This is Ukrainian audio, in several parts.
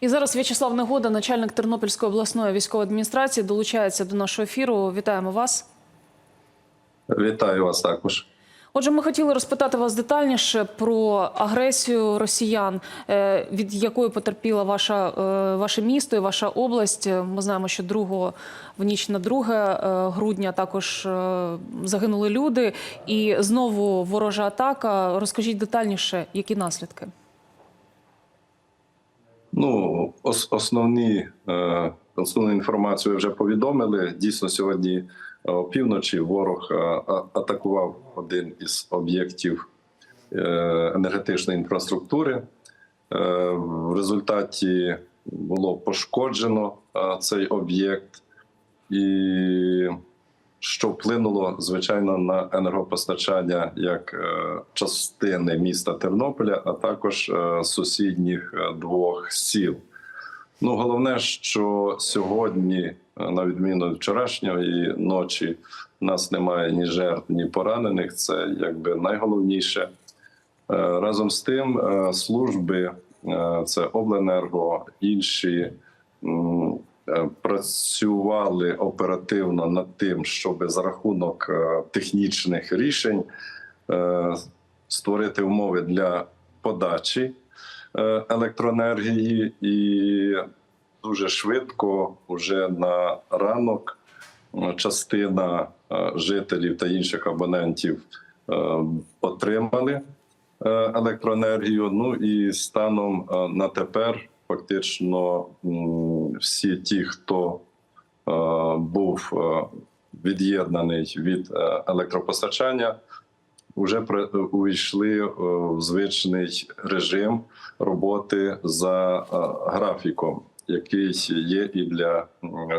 І зараз В'ячеслав Негода, начальник Тернопільської обласної військової адміністрації, долучається до нашого ефіру. Вітаємо вас. Вітаю вас також. Отже, ми хотіли розпитати вас детальніше про агресію росіян, е, від якої потерпіла ваша е, ваше місто і ваша область. Ми знаємо, що 2 в ніч на 2 грудня також е, загинули люди, і знову ворожа атака. Розкажіть детальніше, які наслідки. Ну, основні е, основну інформацію вже повідомили. Дійсно, сьогодні е, опівночі ворог е, атакував один із об'єктів енергетичної інфраструктури. В результаті було пошкоджено цей об'єкт, і що вплинуло звичайно на енергопостачання як е, частини міста Тернополя, а також е, сусідніх е, двох сіл. Ну, головне, що сьогодні, на відміну від вчорашньої ночі, нас немає ні жертв, ні поранених. Це якби найголовніше. Разом з тим, служби це обленерго, інші працювали оперативно над тим, щоб за рахунок е, технічних рішень е, створити умови для подачі е, електроенергії, і дуже швидко, вже на ранок, е, частина е, жителів та інших абонентів е, отримали е, електроенергію. Ну і станом е, на тепер фактично всі ті, хто е, був е, від'єднаний від е, електропостачання, вже при- увійшли в звичний режим роботи за графіком, який є і для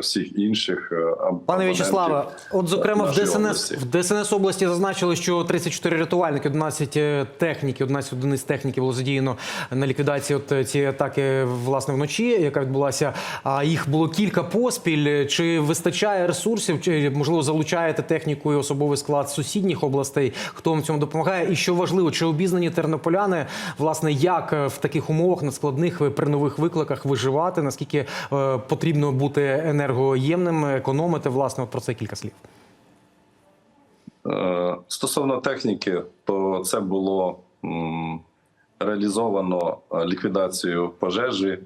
всіх інших е, Пане В'ячеславе, от зокрема в ДСНС області. в ДСНС області зазначили, що 34 рятувальники, 11 техніки, 11 одиниць техніки було задіяно на ліквідації от цієї атаки власне вночі, яка відбулася. А їх було кілька поспіль. Чи вистачає ресурсів? Чи можливо залучаєте техніку і особовий склад сусідніх областей? Хто вам цьому допомагає? І що важливо, чи обізнані тернополяни власне як е, в таких умовах надскладних е, при нових викликах виживати? Наскільки е, потрібно бути енергоємним, економити? Власне, от про це кілька слів. Е, Стосовно техніки, то це було реалізовано е, ліквідацію пожежі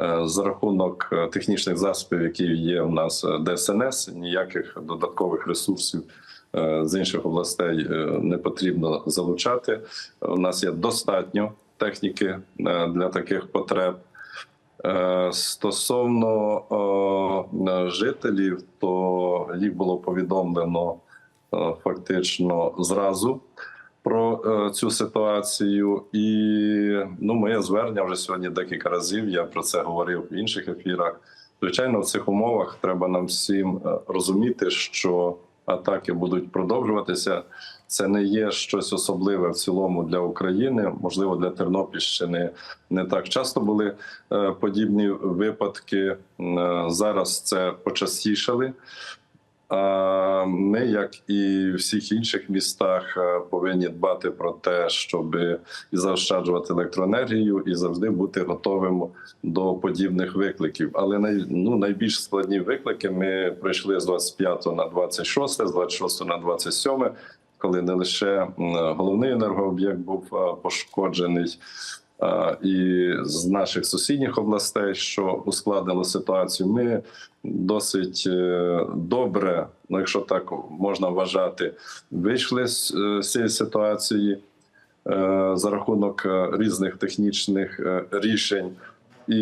е, за рахунок технічних засобів, які є у нас ДСНС. Ніяких додаткових ресурсів з інших областей не потрібно залучати. У нас є достатньо техніки для таких потреб. Е, Стосовно е, жителів, то їх було повідомлено е, фактично зразу про цю ситуацію. І ну, моє звернення вже сьогодні декілька разів. Я про це говорив в інших ефірах. Звичайно, в цих умовах треба нам всім розуміти, що атаки будуть продовжуватися. Це не є щось особливе в цілому для України. Можливо, для Тернопільщини не так часто були е, подібні випадки. Е, Зараз це почастішали. А ми, як і в всіх інших містах, е, повинні дбати про те, щоб і заощаджувати електроенергію, і завжди бути готовим до подібних викликів. Але най, ну, найбільш складні виклики ми пройшли з 25 на 26, з 26 на 27, коли не лише головний енергооб'єкт був е, пошкоджений. І з наших сусідніх областей, що ускладнило ситуацію, ми досить е, добре, ну якщо так можна вважати, вийшли з е, цієї ситуації е, за рахунок різних технічних рішень. І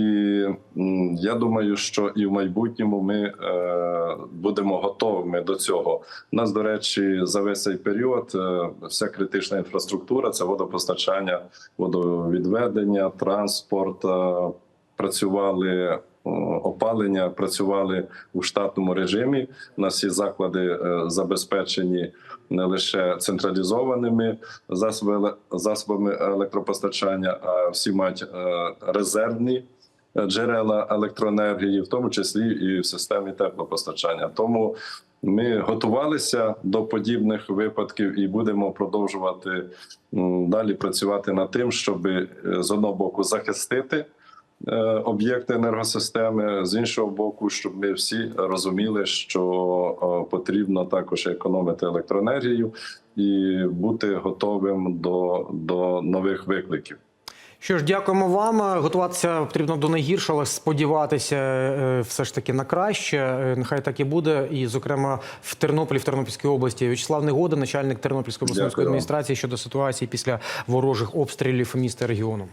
я думаю, що і в майбутньому ми е, будемо готовими до цього. У нас, до речі, за весь цей період е, вся критична інфраструктура це водопостачання, водовідведення, транспорт. е, Працювали опалення, працювали у штатному режимі. У нас є заклади забезпечені не лише централізованими засобами, електропостачання, а всі мають резервні джерела електроенергії, в тому числі і в системі теплопостачання. Тому ми готувалися до подібних випадків і будемо продовжувати далі працювати над тим, щоб е, з одного боку захистити е, об'єкти енергосистеми. З іншого боку, щоб ми всі розуміли, що е, потрібно також економити електроенергію і бути готовим до, до нових викликів. Що ж, дякуємо вам. Готуватися потрібно до найгіршого, але сподіватися е, все ж таки на краще. Е, Нехай так і буде. І, зокрема, в Тернополі, в Тернопільській області, В'ячеслав Негода, начальник Тернопільської обласної адміністрації щодо ситуації після ворожих обстрілів міста регіону.